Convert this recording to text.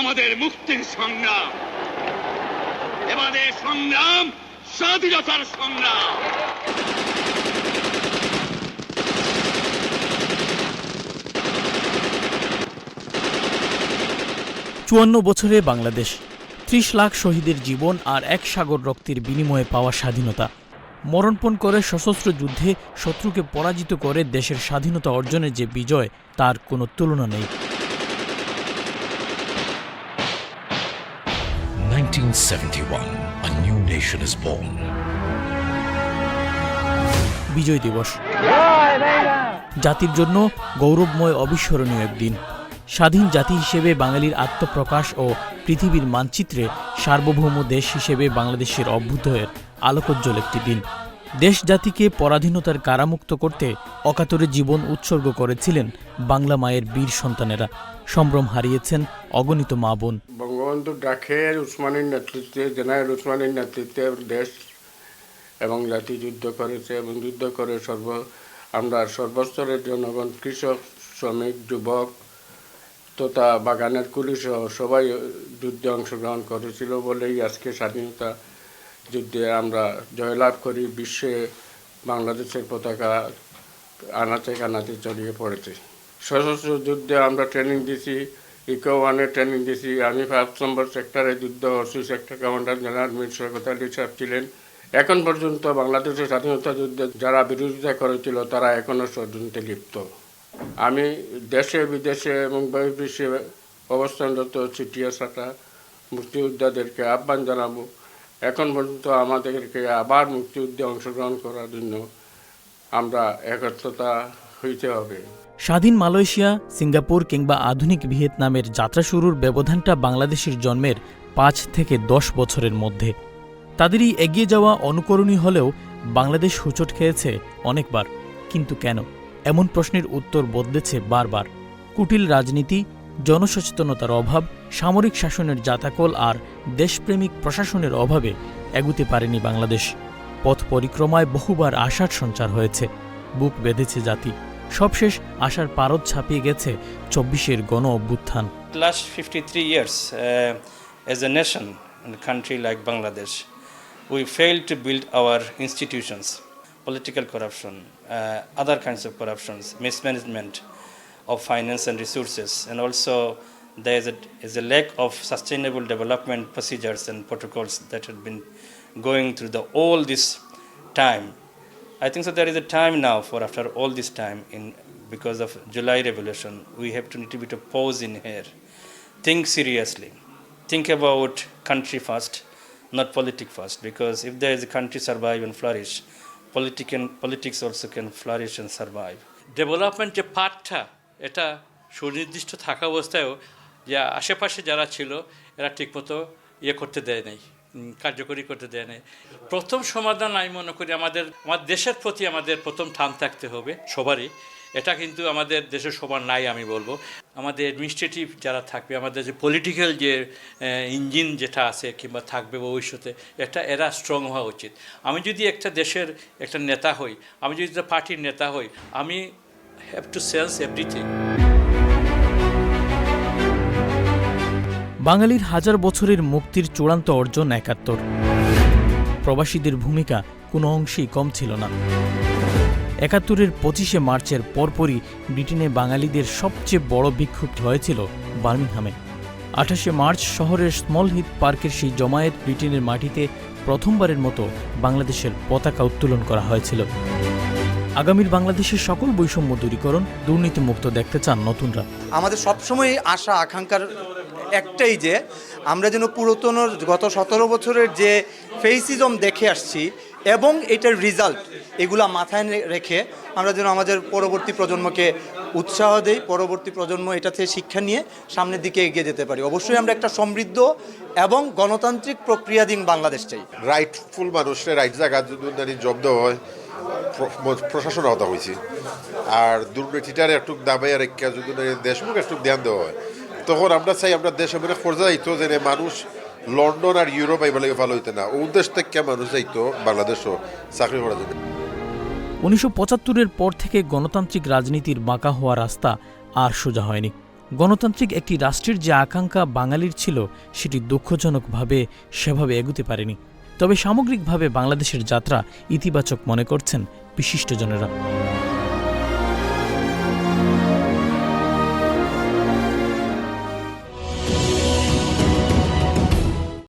আমাদের মুক্তির সংগ্রাম। এবারে সংগ্রাম স্বাধীনতার সংগ্রাম। চুয়ান্ন বছরে বাংলাদেশ, ত্রিশ লাখ শহীদের জীবন আর এক সাগর রক্তের বিনিময়ে পাওয়া স্বাধীনতা। মরণপণ করে সশস্ত্র যুদ্ধে শত্রুকে পরাজিত করে দেশের স্বাধীনতা অর্জনের যে বিজয়, তার কোনো তুলনা নেই। 1971, a new nation is born. বিজয় দিবস। জাতির জন্য গৌরবময় অবিস্মরণীয় একদিন। স্বাধীন জাতি হিসেবে বাঙালির আত্মপ্রকাশ ও পৃথিবীর মানচিত্রে সার্বভৌম দেশ হিসেবে বাংলাদেশের অভ্যুদয়ের আলোকোজ্জ্বল একটি দিন। দেশ জাতিকে পরাধীনতার কারামুক্ত করতে অকাতরে জীবন উৎসর্গ করেছিলেন বাংলা মায়ের বীর সন্তানেরা। সম্ভ্রম হারিয়েছেন অগণিত মা বোন। বঙ্গবন্ধু ডাকের উসমানের নেতৃত্বে, জেনারেল উসমানের নেতৃত্বে দেশ এবং জাতি যুদ্ধ করেছে এবং যুদ্ধ করে সর্ব, আমরা সর্বস্তরের জনগণ, কৃষক, শ্রমিক, যুবক তথা বাগানের কুলি সহ সবাই যুদ্ধে অংশগ্রহণ করেছিল বলেই আজকে স্বাধীনতা যুদ্ধে আমরা জয়লাভ করি। বিশ্বে বাংলাদেশের পতাকা আনাচে কানাচে ছড়িয়ে পড়েছে। সশস্ত্র যুদ্ধে আমরা ট্রেনিং দিছি ইকো ওয়ানে ট্রেনিং দিছি। আমি ফার্স্ট নম্বর সেক্টরে যুদ্ধ করছি sector commander general Mir Saikat সাহেব ছিলেন। এখন পর্যন্ত বাংলাদেশের স্বাধীনতা যুদ্ধে যারা বিরোধিতা করেছিল, তারা এখনও ষড়যন্ত্রে লিপ্ত। আমি দেশে, বিদেশে এবং বহির্বিশ্বে অবস্থানরত চিটিয়া সাটা মুক্তিযোদ্ধাদেরকে আহ্বান জানাব। এখন পর্যন্ত আমাদেরকে আবার মুক্তিযুদ্ধে অংশগ্রহণ করার জন্য আমরা একত্রতা হইতে হবে। স্বাধীন মালয়েশিয়া, সিঙ্গাপুর কিংবা আধুনিক ভিয়েতনামের যাত্রা শুরুর ব্যবধানটা বাংলাদেশের জন্মের পাঁচ থেকে দশ বছরের মধ্যে। তাদেরই এগিয়ে যাওয়া অনুকরণীয় হলেও বাংলাদেশ হুচট খেয়েছে অনেকবার। কিন্তু কেন? এমন প্রশ্নের উত্তর বদলেছে বারবার। কুটিল রাজনীতি, জনসচেতনতার অভাব, সামরিক শাসনের জাতাকল আর দেশপ্রেমিক প্রশাসনের অভাবে এগুতে পারেনি বাংলাদেশ। পথ পরিক্রমায় বহুবার আশার সঞ্চার হয়েছে। বুক বেঁধেছে জাতি। সবশেষ আশার পারদ ছাপিয়ে গেছে চব্বিশের গণ অভ্যুত্থান। Last fifty three years as a nation country like Bangladesh we fail to build our institutions political corruption other kinds of corruptions mismanagement of finance and resources and also the is is a lack of sustainable development procedures and protocols that had been going through the all this time I think so. There is a time now for after all this time in because of July revolution, we have to need to bit of pause in here. Think seriously. Think about country first, not politics first. Because if there is a country survive and flourish, politic and politics also can flourish and survive. Development যে পার্টটা এটা সুনির্দিষ্ট থাকা অবস্থায়ও যে আশেপাশে যারা ছিল এরা ঠিকমতো ইয়ে করতে দেয় নাই কার্যকরী করতে দেয় নাই। প্রথম সমাধান আমি মনে করি আমাদের, আমার দেশের প্রতি আমাদের প্রথম টান থাকতে হবে, সবারই। এটা কিন্তু আমাদের দেশের সবার নাই আমি বলব। আমাদের অ্যাডমিনিস্ট্রেটিভ যারা থাকবে, আমাদের যে পলিটিক্যাল যে ইঞ্জিন যেটা আছে কিংবা থাকবে ভবিষ্যতে, এটা এরা স্ট্রং হওয়া উচিত। আমি যদি একটা দেশের একটা নেতা হই, আমি যদি পার্টির নেতা হই, আমি হ্যাভ টু সেন্স এভরিথিং বাঙালির হাজার বছরের মুক্তির চূড়ান্ত অর্জন একাত্তর। প্রবাসীদের ভূমিকা কোনো অংশেই কম ছিল না। একাত্তরের পঁচিশে মার্চের পরপরই ব্রিটেনে বাঙালিদের সবচেয়ে বড় বিক্ষোভ হয়েছিল বার্মিংহামে। আঠাশে মার্চ শহরের স্মল হিথ পার্কের সেই জমায়েত ব্রিটেনের মাটিতে প্রথমবারের মতো বাংলাদেশের পতাকা উত্তোলন করা হয়েছিল। আগামীর বাংলাদেশের সকল বৈষম্য দূরীকরণ দুর্নীতিমুক্ত দেখতে চান নতুনরা। আমাদের সবসময় আশা আকাঙ্ক্ষার একটাই যে আমরা যেন পুরাতন গত সতেরো বছরের যে ফেসিজম দেখে আসছি এবং এটার রেজাল্ট এগুলা মাথায় রেখে আমরা যেন আমাদের পরবর্তী প্রজন্মকে উৎসাহ দেই পরবর্তী প্রজন্ম এটা থেকে শিক্ষা নিয়ে সামনের দিকে এগিয়ে যেতে পারি। অবশ্যই আমরা একটা সমৃদ্ধ এবং গণতান্ত্রিক প্রক্রিয়াধীন বাংলাদেশ চাই। রাইটফুল মানুষের রাইট জায়গা যদি জব দেওয়া হয় প্রশাসন আওতা হয়েছে আর দুর্নীতিটার একটু দামে আর একটা যদি দেশমুখ একটু ধ্যান দেওয়া হয়, তখন আমরা চাই আমরা দেশে মানে খরচা যাইতো যে মানুষ লন্ডন আর ইউরোপ আইবার লাগে ভালো হইতে না। ও দেশ থেকে মানুষ যাইতো বাংলাদেশও চাকরি করার জন্য। উনিশশো পঁচাত্তরের পর থেকে গণতান্ত্রিক রাজনীতির বাঁকা হওয়া রাস্তা আর সোজা হয়নি। গণতান্ত্রিক একটি রাষ্ট্রের যে আকাঙ্ক্ষা বাঙালির ছিল, সেটি দুঃখজনকভাবে সেভাবে এগুতে পারেনি। তবে সামগ্রিকভাবে বাংলাদেশের যাত্রা ইতিবাচক মনে করছেন বিশিষ্টজনেরা